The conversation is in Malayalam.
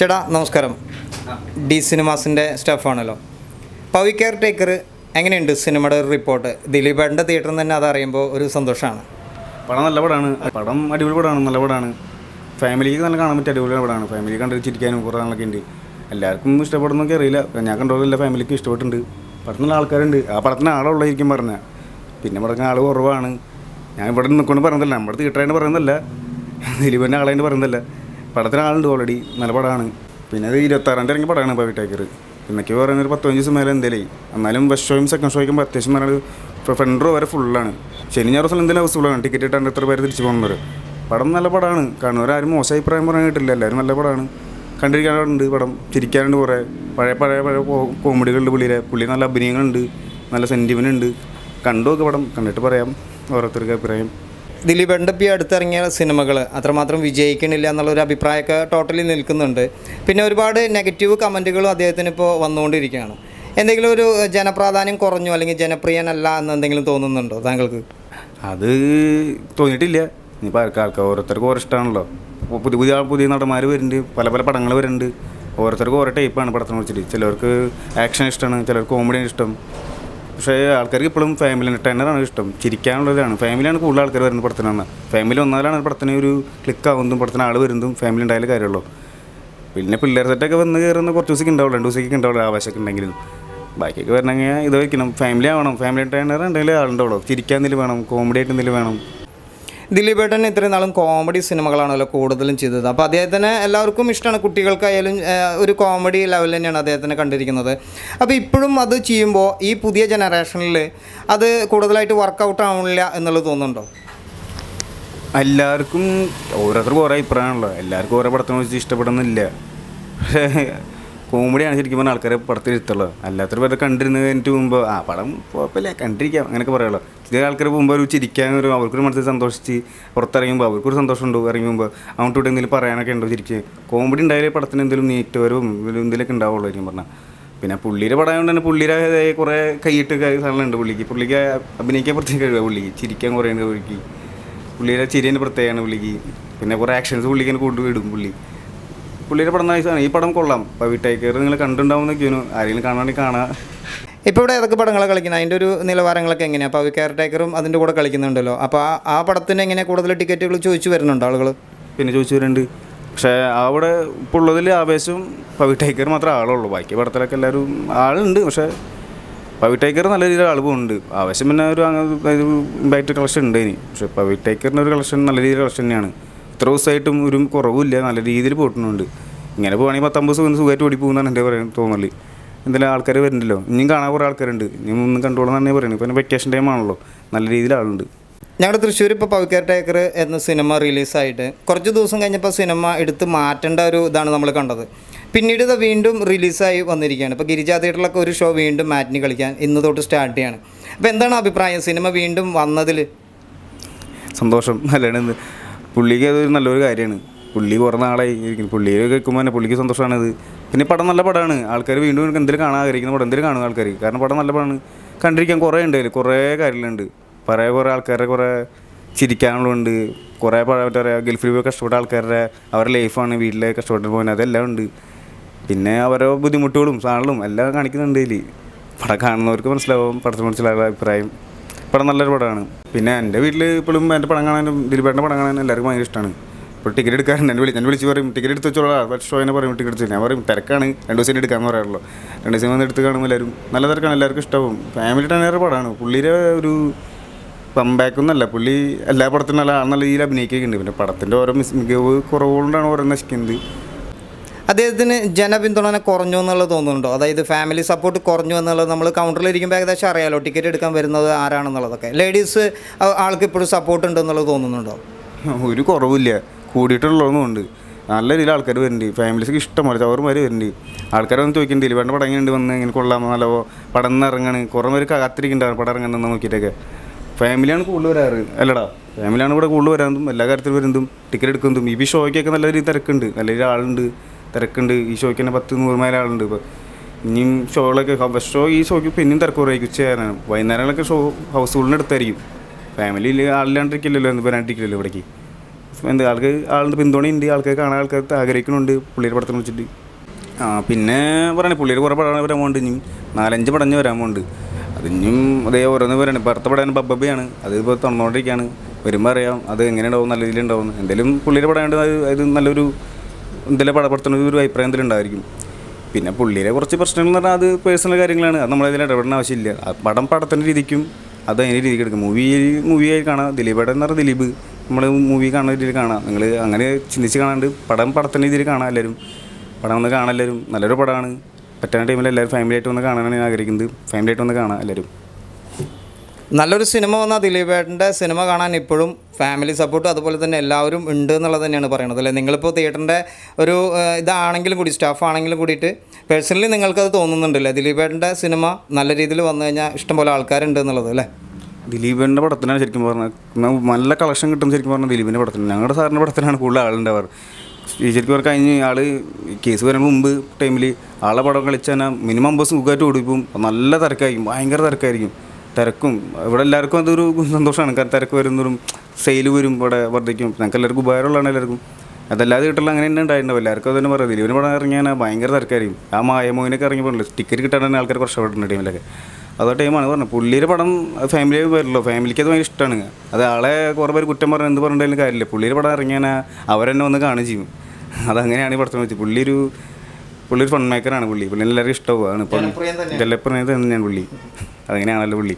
ചേട്ടാ നമസ്കാരം. ഡി സിനിമാസിന്റെ സ്റ്റാഫാണല്ലോ. പവി കെയർ ടേക്കർ എങ്ങനെയുണ്ട് സിനിമയുടെ ഒരു റിപ്പോർട്ട് ദിലീപേട്ടന്റെ തിയേറ്ററിൽ തന്നെ അറിയുമ്പോൾ ഒരു സന്തോഷമാണ്. പടം നല്ല പടമാണ്. പടം അടിപൊളി പടമാണ് നല്ല പടമാണ്. ഫാമിലിക്ക് നല്ല കാണാൻ പറ്റിയ അടിപൊളി പടമാണ്. ഫാമിലി കണ്ടിട്ട് ചിരിക്കാനും കുറേ നാളൊക്കെ ഉണ്ട്. എല്ലാവർക്കും ഇഷ്ടപ്പെടുന്നൊക്കെ അറിയില്ല. ഞാൻ കണ്ടോളില്ല ഫാമിലിക്ക് ഇഷ്ടപ്പെട്ടിട്ടുണ്ട്. പടത്തിനുള്ള ആൾക്കാരുണ്ട്. ആ പടത്തിന് ആളുള്ളതായിരിക്കും പറഞ്ഞ. പിന്നെ പടത്തിന് ആൾ കുറവാണ്. ഞാൻ ഇവിടെ നിൽക്കൊണ്ട് പറയുന്നില്ല നമ്മുടെ തിയേറ്ററായിട്ട് പറയുന്നതല്ല. ദിലീപിന്റെ ആളായിട്ട് പറയുന്നില്ല പടത്തിന് ആളുണ്ട് ഓൾറെഡി നല്ല പടമാണ് പിന്നെ അത് ഇരുപത്താറാം തീയതി ഇറങ്ങിയ പടമാണ് ഇപ്പോൾ ടേക്കർ എന്നൊക്കെ പറയുന്ന ഒരു പത്ത് ദിവസം മേലെ എന്തേലേ. എന്നാലും ഫസ്റ്റ് ഷോയും സെക്കൻഡ് ഷോയ്ക്കും അത്യാവശ്യം നല്ല ഫ്രണ്ട് റോ വരെ ഫുള്ളാണ് ശനി ഞായർ ദിവസം എന്തെങ്കിലും ഹൗസ്ഫുള്ളാണ് ടിക്കറ്റ് ഇട്ടാണ്ട് എത്ര പേര് തിരിച്ചു പോകുന്നവർ പടം നല്ല പടമാണ്. കാണുന്നവരാരും മോശം അഭിപ്രായം പറയാൻ കിട്ടില്ല. എല്ലാവരും നല്ല പടമാണ്. കണ്ടിരിക്കാനുണ്ട് പടം. ചിരിക്കാനുണ്ട് കുറേ. പഴയ പഴയ പഴയ കോമഡികളുണ്ട് പുള്ളിയിലെ പുള്ളി നല്ല അഭിനയങ്ങളുണ്ട്. നല്ല സെന്റിമെന്റ് ഉണ്ട്. കണ്ടു നോക്കുക പടം. കണ്ടിട്ട് പറയാം. ഓരോരുത്തർക്ക് അഭിപ്രായം. ദിലീപേട്ടന്റെ ഇപ്പോൾ അടുത്തിറങ്ങിയ സിനിമകൾ അത്രമാത്രം വിജയിക്കണില്ല എന്നുള്ളൊരു അഭിപ്രായമൊക്കെ ടോട്ടലി നിൽക്കുന്നുണ്ട്. പിന്നെ ഒരുപാട് നെഗറ്റീവ് കമന്റുകളും അദ്ദേഹത്തിന് ഇപ്പോൾ വന്നുകൊണ്ടിരിക്കുകയാണ്. എന്തെങ്കിലും ഒരു ജനപ്രാധാന്യം കുറഞ്ഞു അല്ലെങ്കിൽ ജനപ്രിയനല്ല എന്ന് എന്തെങ്കിലും തോന്നുന്നുണ്ടോ താങ്കൾക്ക്? അത് തോന്നിയിട്ടില്ല. ഇനിയിപ്പോൾ ആൾക്കാർക്ക് ഓരോരുത്തർക്ക് ഓരോ ഇഷ്ടമാണല്ലോ പുതിയ പുതിയ പുതിയ നടന്മാർ വരുന്നുണ്ട്. പല പല പടങ്ങൾ വരുന്നുണ്ട്. ഓരോരുത്തർക്ക് ഓരോ ടൈപ്പാണ് പടത്തിനെ കുറിച്ചിട്ട്. ചിലർക്ക് ആക്ഷൻ ഇഷ്ടമാണ് ചിലർക്ക് കോമഡിയാണ് ഇഷ്ടം. പക്ഷേ ആൾക്കാർക്ക് ഇപ്പോഴും ഫാമിലി എന്റർടൈനറാണ് ഇഷ്ടം. ചിരിക്കാനുള്ളതാണ് ഫാമിലിയാണ് കൂടുതൽ ആൾക്കാർ വരുന്നത് പടത്തിനാണ് ഫാമിലി വന്നാലാണ് പടത്തിന് ഒരു ക്ലിക്ക് ആവുന്നതും പടത്തിന് ആൾ വരുന്നതും ഫാമിലി ഉണ്ടായാലും കാര്യമുള്ളൂ. പിന്നെ പിള്ളേർ സെറ്റൊക്കെ വന്ന് കയറുന്ന കുറച്ച് ദിവസമൊക്കെ ഉണ്ടാവുള്ളൂ. രണ്ട് ദിവസമൊക്കെ ഉണ്ടാവുള്ളൂ ആവശ്യമൊക്കെ ഉണ്ടെങ്കിലും. ബാക്കിയൊക്കെ വരണമെങ്കിൽ ഇത് വയ്ക്കണം ഫാമിലി ആവണം. ഫാമിലി എന്റർടൈനർ ഉണ്ടെങ്കിൽ ആളുണ്ടാവുള്ളൂ. ചിരിക്കാൻ എന്തെങ്കിലും വേണം. കോമഡി ആയിട്ട് എന്തെങ്കിലും വേണം. ദിലീപേട്ടൻ ഇത്രയും നാളും കോമഡി സിനിമകളാണല്ലോ കൂടുതലും ചെയ്തത്. അപ്പോൾ അദ്ദേഹത്തിന് എല്ലാവർക്കും ഇഷ്ടമാണ്. കുട്ടികൾക്കായാലും ഒരു കോമഡി ലെവൽ തന്നെയാണ് അദ്ദേഹത്തിനെ കണ്ടിരിക്കുന്നത്. അപ്പോൾ ഇപ്പോഴും അത് ചെയ്യുമ്പോൾ ഈ പുതിയ ജനറേഷനിൽ അത് കൂടുതലായിട്ട് വർക്കൗട്ട് ആവണില്ല എന്നുള്ളത് തോന്നുന്നുണ്ടോ? എല്ലാവർക്കും ഓരോരുത്തർക്കും ഓരോ അഭിപ്രായമാണല്ലോ. എല്ലാവർക്കും ഓരോ പടത്തിനെ കുറിച്ച് ഇഷ്ടപ്പെടുന്നില്ല. കോമഡിയാണ് ശരിക്കും പറഞ്ഞാൽ ആൾക്കാരെ പടത്തിലിരുത്തുള്ളൂ അല്ലാത്തൊരു പേരെ കണ്ടിരുന്ന് കഴിഞ്ഞിട്ട് മുമ്പ് ആ പടം കുഴപ്പമില്ല കണ്ടിരിക്കാം അങ്ങനെയൊക്കെ പറയുള്ളൂ. ചില ആൾക്കാർ പോകുമ്പോൾ ഒരു ചിരിക്കാൻ ഒരു അവർക്കൊരു മനസ്സിൽ സന്തോഷിച്ച് പുറത്തിറങ്ങുമ്പോൾ അവർക്കൊരു സന്തോഷം ഉണ്ടോ ഇറങ്ങി മുമ്പ് അങ്ങോട്ട് ഇവിടെ എന്തെങ്കിലും പറയാനൊക്കെ ഉണ്ടോ ശരിക്കും? കോമഡി ഉണ്ടായാലേ പടത്തിന് എന്തെങ്കിലും നീറ്റവരും എന്തെങ്കിലുമൊക്കെ ഉണ്ടാവുള്ളൂ ശരിക്കും പറഞ്ഞാൽ. പിന്നെ പുള്ളിയുടെ പടം കൊണ്ട് തന്നെ പുള്ളിയുടെ കുറേ കൈയിട്ട് സാധനമുണ്ട് പുള്ളിക്ക്. പുള്ളിക്ക് അഭിനയിക്കാൻ പ്രത്യേക കഴിവാണ് പുള്ളിക്ക്. ചിരിക്കാൻ കുറേ ഉണ്ട് പുള്ളിക്ക്. പുള്ളിയുടെ ചിരിന്റെ പ്രത്യേകമാണ് പുള്ളിക്ക്. പിന്നെ കുറേ ആക്ഷൻസ് പുള്ളിക്ക് തന്നെ വിടും പുള്ളി. പുള്ളിയുടെ പടം നൈസാണ് ഈ പടം കൊള്ളാം. അപ്പോൾ വിട്ടേക്കർ നിങ്ങൾ കണ്ടിട്ടുണ്ടാവുന്നൊക്കെയാണ് ആരെങ്കിലും കാണാണെങ്കിൽ കാണാം. ഇപ്പോൾ ഇവിടെ ഏതൊക്കെ പടങ്ങളാണ് കളിക്കുന്നത് അതിന്റെ ഒരു നിലവാരങ്ങളൊക്കെ എങ്ങനെയാണ് അപ്പോൾ കെയർ ടേക്കറും അതിന്റെ കൂടെ കളിക്കുന്നുണ്ടല്ലോ. അപ്പോൾ ആ പടത്തിന് എങ്ങനെ കൂടുതൽ ടിക്കറ്റുകൾ ചോദിച്ചു വരുന്നുണ്ടോ ആളുകൾ പിന്നെ ചോദിച്ചു വരുന്നുണ്ട് പക്ഷേ അവിടെ ഇപ്പോൾ ഉള്ളതിൽ ആവേശം പവി ടൈക്കർ മാത്രമേ ആളുള്ളൂ. ബാക്കി പടത്തിലൊക്കെ എല്ലാവരും ആളുണ്ട്. പക്ഷേ പവി ടൈക്കർ നല്ല രീതിയിൽ പോകുന്നുണ്ട് ആവേശം പിന്നെ ഒരു അങ്ങനെ ഇമ്പാക്റ്റ് കളക്ഷൻ ഉണ്ട് ഇനി. പക്ഷേ പവി ടേക്കറിന്റെ ഒരു കളക്ഷൻ നല്ല രീതിയിൽ കളക്ഷൻ തന്നെയാണ്. ഇത്ര ദിവസമായിട്ടും ഒരു കുറവില്ല നല്ല രീതിയിൽ പോയിട്ടുന്നുണ്ട് ഇങ്ങനെ പോകുകയാണെങ്കിൽ പത്തമ്പത് ദിവസം സുഖമായിട്ട് ഓടി പോകുന്നതാണ് എന്റെ പറയാൻ തോന്നൽ എന്തായാലും ആൾക്കാർ വരുന്നുണ്ടല്ലോ. ഇനിയും കാണാൻ കുറേ ആൾക്കാരുണ്ട്. ഇനി ഒന്നും കണ്ടോളാം തന്നെ പറയുന്നത് ഇപ്പം വെക്കേഷൻ ടൈം ആണല്ലോ. നല്ല രീതിയിൽ ആളുണ്ട്. ഞങ്ങളുടെ തൃശ്ശൂർ ഇപ്പോൾ പവിക്കർ ടേക്കർ എന്ന സിനിമ റിലീസായിട്ട് കുറച്ച് ദിവസം കഴിഞ്ഞപ്പോൾ സിനിമ എടുത്ത് മാറ്റേണ്ട ഒരു ഇതാണ് നമ്മൾ കണ്ടത്. പിന്നീട് ഇത് വീണ്ടും റിലീസായി വന്നിരിക്കുകയാണ്. ഇപ്പോൾ ഗിരിജാ തിയേറ്ററിലൊക്കെ ഒരു ഷോ വീണ്ടും മാറ്റിനി കളിക്കാൻ ഇന്ന് തൊട്ട് സ്റ്റാർട്ട് ചെയ്യാണ്. അപ്പോൾ എന്താണ് അഭിപ്രായം? സിനിമ വീണ്ടും വന്നതിൽ സന്തോഷം. അല്ലാണ്ട് എന്ത് പുള്ളിക്ക് അതൊരു നല്ലൊരു കാര്യമാണ്. പുള്ളി കുറേ നാളായി ഇരിക്കുന്നു. പുള്ളി കേൾക്കുമ്പോൾ തന്നെ പുള്ളിക്ക് സന്തോഷമാണത് പിന്നെ പടം നല്ല പടമാണ്. ആൾക്കാർ വീണ്ടും എന്തെങ്കിലും കാണാൻ ആഗ്രഹിക്കുന്ന പടം? എന്തെങ്കിലും കാണും ആൾക്കാർ കാരണം പടം നല്ല പടമാണ്. കണ്ടിരിക്കാൻ കുറേ ഉണ്ട് അതിൽ കുറേ കാര്യങ്ങളുണ്ട്. കുറേ കുറേ ആൾക്കാരെ കുറേ ചിരിക്കാനുള്ളതുണ്ട്. കുറേ പഴ മറ്റേ പറയുക ഗൾഫിൽ പോയി കഷ്ടപ്പെട്ട ആൾക്കാരുടെ അവരുടെ ലൈഫാണ് വീട്ടിലെ കഷ്ടപ്പെട്ട് പോകുന്നത് അതെല്ലാം ഉണ്ട്. പിന്നെ അവരോ ബുദ്ധിമുട്ടുകളും സാധനങ്ങളും എല്ലാം കാണിക്കുന്നുണ്ട് ഇതിൽ പടം കാണുന്നവർക്ക് മനസ്സിലാവും പടത്തിന് മനസ്സിലാകുന്ന അഭിപ്രായം. പടം നല്ലൊരു പടമാണ്. പിന്നെ എന്റെ വീട്ടിൽ ഇപ്പോഴും എന്റെ പടം കാണാനും ദിലീപേട്ടന്റെ പടം കാണാനും എല്ലാവർക്കും ഭയങ്കര ഇഷ്ടമാണ് ഇപ്പോൾ ടിക്കറ്റ് എടുക്കാറുണ്ട്. എന്നെ വിളി ഞാൻ വിളിച്ച് പറയും ടിക്കറ്റ് എടുത്ത് വെച്ചോളാം. ഫസ്റ്റ് ഷോ എന്നെ പറയും ടിക്കറ്റ് എടുത്ത് ഞാൻ പറയും തിരക്കാണ്. രണ്ട് ദിവസം എടുക്കാൻ പറയാറുള്ളൂ. രണ്ട് ദിവസം വന്ന് എടുത്ത് കാണുമ്പോൾ എല്ലാവരും നല്ല തിരക്കാണ്. എല്ലാവർക്കും ഇഷ്ടവും. ഫാമിലി ടൈനേറെ പടമാണ് പുള്ളിയുടെ ഒരു കമ്പാക്ക് ഒന്നല്ല പുള്ളി എല്ലാ പടത്തിനും നല്ല നല്ല രീതിയിൽ അഭിനയിക്കുന്നുണ്ട് പിന്നെ പടത്തിന്റെ ഓരോ മിസ് മികവ് കുറവുകൊണ്ടാണ് ഓരോ നശിക്കുന്നത്. അദ്ദേഹത്തിന് ജനപിന്തുണ കുറഞ്ഞു എന്നുള്ളത് തോന്നുന്നുണ്ടോ? അതായത് ഫാമിലി സപ്പോർട്ട് കുറഞ്ഞു എന്നുള്ളത് നമ്മൾ കൗണ്ടറിൽ ഇരിക്കുമ്പോൾ ഏകദേശം അറിയാലോ ടിക്കറ്റ് എടുക്കാൻ വരുന്നത് ആരാണെന്നുള്ളതൊക്കെ. ലേഡീസ് ആൾക്ക് ഇപ്പോഴും സപ്പോർട്ട് ഉണ്ടെന്നുള്ളത് തോന്നുന്നുണ്ടോ? ഒരു കുറവില്ല. കൂടിയിട്ടുള്ളതൊന്നുമുണ്ട് നല്ല രീതിയിൽ ആൾക്കാർ വരുന്നുണ്ട്. ഫാമിലിക്ക് ഇഷ്ടം പോലെ ചവറുമാർ വരുന്നുണ്ട്. ആൾക്കാരൊന്നും ചോദിക്കുന്നുണ്ട് വേണ്ട പടം എങ്ങനെയുണ്ട് വന്ന്? ഇങ്ങനെ കൊള്ളാമോ നല്ലോ പടം നിന്ന് ഇറങ്ങണ്. കുറേ പേര് കാത്തിരിക്കുന്നുണ്ടാവും പടം ഇറങ്ങുന്ന നോക്കിയിട്ടൊക്കെ. ഫാമിലിയാണ് കൂടുതൽ വരാറ്. അല്ലടാ ഫാമിലിയാണ് ഇവിടെ കൂടുതൽ വരാതും എല്ലാ കാര്യത്തിലും വരുന്നതും ടിക്കറ്റ് എടുക്കുന്നതും. ഈ ബി ഷോയ്ക്കൊക്കെ നല്ല രീതിയിൽ തിരക്കുണ്ട്. നല്ല രീതിയിൽ ആളുണ്ട്. തിരക്കുണ്ട്. ഈ ഷോയ്ക്ക് തന്നെ പത്ത് നൂറ് മേലെ ആളുണ്ട് ഇപ്പോൾ ഇനിയും ഷോകളൊക്കെ ഫസ്റ്റ് ഷോ ഈ ഷോയ്ക്ക് പിന്നെയും തിരക്ക് കുറവായിരിക്കും ഉച്ച നേരം. വൈകുന്നേരങ്ങളൊക്കെ ഷോ ഹൗസ് ഫുള്ളിന് അടുത്തായിരിക്കും ഫാമിലിയിൽ ആളില്ലാണ്ടിരിക്കില്ലല്ലോ എന്ന് വരാണ്ടിരിക്കില്ലല്ലോ ഇവിടേക്ക്. എന്താ ആൾക്ക് ആളുടെ പിന്തുണയുണ്ട് ആൾക്കാർ കാണാൻ ആൾക്കാർ ആഗ്രഹിക്കുന്നുണ്ട് പുള്ളിയുടെ പടത്തിനെ വെച്ചിട്ട് ആ പിന്നെ പറയണേ പുള്ളിയുടെ കുറേ പടം വരാൻ പോകുന്നുണ്ട് ഇനിയും നാലഞ്ച് പടഞ്ഞ് വരാൻ പോകുന്നുണ്ട് അതിനും അതേ ഓരോന്ന് പറയണേ ഇപ്പം അടുത്ത പടം ബബ്ബയാണ് അതിപ്പോൾ ഇപ്പോൾ തന്നുകൊണ്ടിരിക്കുകയാണ് വരുമ്പോൾ അറിയാം അത് എങ്ങനെ ഉണ്ടാവും നല്ല രീതിയിൽ ഉണ്ടാവും. എന്തായാലും പുള്ളിയുടെ പടം അത് നല്ലൊരു എന്തെങ്കിലും പടപ്പെടുത്തുന്ന ഒരു അഭിപ്രായം എന്തെങ്കിലും ഉണ്ടായിരിക്കും. പിന്നെ പുള്ളിയിലെ കുറച്ച് പ്രശ്നങ്ങൾ എന്ന് പറഞ്ഞാൽ അത് പേഴ്സണൽ കാര്യങ്ങളാണ്. അത് നമ്മളതിൽ ഇടപെടേണ്ട ആവശ്യമില്ല. പടം പടത്തിന്റെ രീതിക്കും അത് അതിന്റെ രീതിക്ക് എടുക്കും. മൂവി മൂവിയായി കാണാം. ദിലീപ് എന്ന് പറഞ്ഞാൽ ദിലീപ്. നമ്മൾ മൂവി കാണുന്ന രീതിയിൽ കാണാം. നിങ്ങൾ അങ്ങനെ ചിന്തിച്ച് കാണാണ്ട് പടം പടത്തിന്റെ രീതിയിൽ കാണാം എല്ലാവരും. പടം ഒന്ന് കാണാം എല്ലാവരും. നല്ലൊരു പടമാണ്. പറ്റുന്ന ടൈമിൽ എല്ലാവരും ഫാമിലി ആയിട്ട് വന്ന് കാണാനാണ് ഞാൻ ആഗ്രഹിക്കുന്നത്. ഫാമിലി ആയിട്ട് വന്ന് കാണാം എല്ലാവരും. നല്ലൊരു സിനിമ വന്ന ദിലീപേട്ടന്റെ സിനിമ കാണാൻ ഇപ്പോഴും ഫാമിലി സപ്പോർട്ടും അതുപോലെ തന്നെ എല്ലാവരും ഉണ്ട് എന്നുള്ളത് തന്നെയാണ് പറയുന്നത് അല്ലേ? നിങ്ങളിപ്പോൾ തിയേറ്ററിന്റെ ഒരു ഇതാണെങ്കിലും കൂടി സ്റ്റാഫ് ആണെങ്കിലും കൂടിയിട്ട് പേഴ്സണലി നിങ്ങൾക്കത് തോന്നുന്നുണ്ടല്ലേ ദിലീപേട്ടന്റെ സിനിമ നല്ല രീതിയിൽ വന്നു കഴിഞ്ഞാൽ ഇഷ്ടംപോലെ ആൾക്കാരുണ്ട് എന്നുള്ളത് അല്ലേ? ദിലീപിന്റെ പടത്തിനാണ് ശരിക്കും പറഞ്ഞത്. നല്ല കളക്ഷൻ കിട്ടും ശരിക്കും പറഞ്ഞാൽ ദിലീപിന്റെ പടത്തിന്. ഞങ്ങളുടെ സാറിന്റെ പടത്തിനാണ് കൂടുതൽ ആളുണ്ടാവാറ് ഈ ശരിക്കും പറഞ്ഞാൽ കഴിഞ്ഞ് ആൾ കേസ് വരുന്ന മുമ്പ് ടൈമിൽ ആളെ പടം കളിച്ചാൽ മിനിമം ബസ് സുഖമായിട്ട് ഓടിക്കും നല്ല തിരക്കായിരിക്കും ഭയങ്കര തിരക്കായിരിക്കും. തിരക്കും. ഇവിടെ എല്ലാവർക്കും അതൊരു സന്തോഷമാണ്. കാരണം തിരക്ക് വരുന്നതും സെയിൽ വരും ഇവിടെ വർദ്ധിക്കും. ഞങ്ങൾക്ക് എല്ലാവർക്കും ഉപകാരമുള്ളതാണ് എല്ലാവർക്കും. അതല്ലാതെ കിട്ടല അങ്ങനെ തന്നെ ഉണ്ടായിട്ടുണ്ടാവും എല്ലാവർക്കും അതന്നെ പറയാം. ദിലീപിന് പടം ഇറങ്ങിയാൽ ഭയങ്കര തിരക്കായിരിക്കും. ആ മായമോഹിനൊക്കെ ഇറങ്ങി ടിക്കറ്റ് കിട്ടാൻ ആൾക്കാർ കഷ്ടപ്പെട്ടിട്ടുണ്ട് ടീമിലൊക്കെ അതോ ടൈമാണ് പറഞ്ഞത്. പുള്ളിയുടെ പടം ഫാമിലി വരില്ലോ. ഫാമിലിക്ക് അത് ഭയങ്കര ഇഷ്ടമാണ് അത് ആളെ കുറേ പേര് കുറ്റം പറഞ്ഞാൽ എന്ത് പറഞ്ഞിട്ടുണ്ടെങ്കിലും കാര്യമില്ല. പുള്ളിയുടെ പടം ഇറങ്ങിയാൽ അവരെന്നെ വന്ന് കാണുകയും ചെയ്യും. അതങ്ങനെയാണ് ഈ പടത്തിനെ വെച്ചത് പുള്ളിയൊരു പുള്ളി ഒരു ഫൺ മേക്കറാണ് പുള്ളി. പുള്ളി എല്ലാവർക്കും ഇഷ്ടമാണ് ഇപ്പം ഞാൻ ജലപ്രിയം തന്നെയാണ് പുള്ളി. അതെങ്ങനെയാണല്ലോ പുള്ളി.